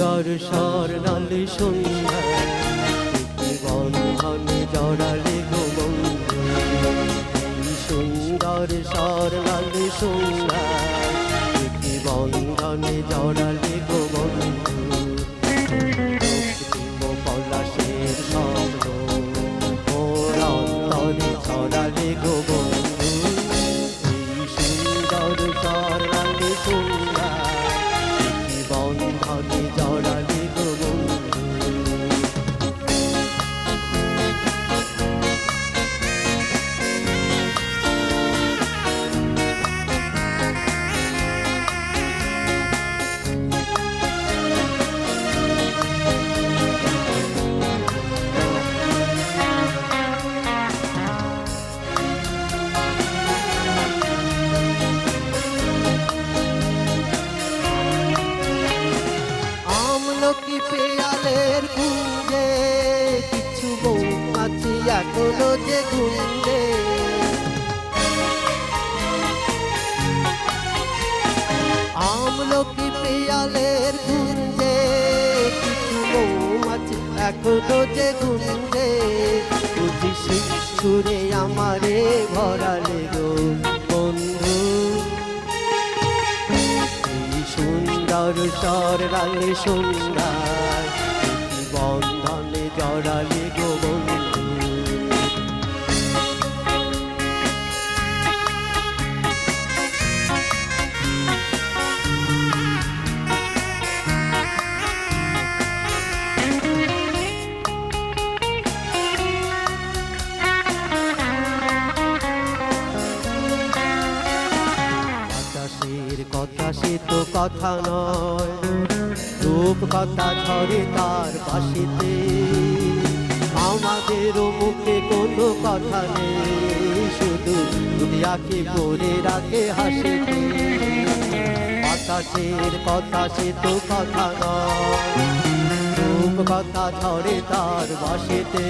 সুন্দর স্বর্ণালী সন্ধ্যা। একটি বন্ধনে জড়ালে গো বন্ধু সুন্দর স্বর্ণালী সন্ধ্যা। একটি বন্ধনে জড়ালে গো বন্ধু আমলকি পেয়ালের কুঞ্জে কিছু মৌমাছি এখনও যে গুঞ্জে আমলকি পেয়ালের গুঞ্জে কিছু মৌমাছি এখনও যে গুঞ্জে বুঝি সুরে আমারে ভরালে গো সুন্দর স্বরালে সুন্দর বন্ধনে জড়ালে গো কথা সে তো কথা নয়। রূপ কথা ঝরে তার পাশেতে আমাদেরও মুখে কোনো কথা নেই। শুধু দুনিয়াকে পরে রাখে হাসিতে। বাতাসের কথা সে তো কথা নয়। রূপ কথা ঝরে তার বাসেতে।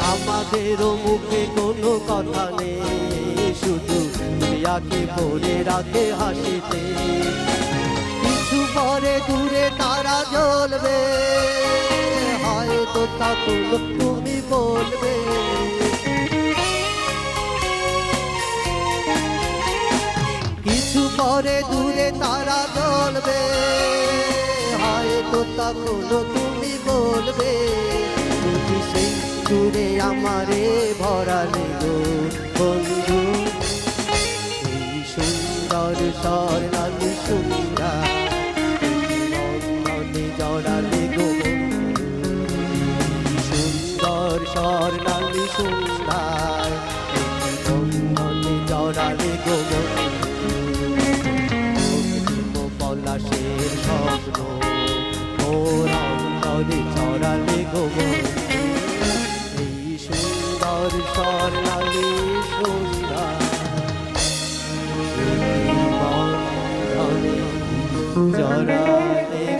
আমাদেরও মুখে কোনো কথা নেই। শুধু প্রিয়াকে পরে রাতে হাসিতে। কিছু পরে দূরে তারা জ্বলবে। হয়তো তখন তুমি বলবে। কিছু পরে দূরে তারা জ্বলবে। হয়তো তখন তুমি বলবে। তুমি সেই দূরে আমারে ভরালে গো বন্ধু সুন্দর স্বর্ণালী সুন্দর বন্ধনে জড়ালে গো সুন্দর স্বর্ণালী সুন্দর জড়ালে গো পলাশের স্বপ্ন ওর অন্তরে ছড়ালে গো এই সুন্দর স্বর্ণালী সুন্দর জড়াতে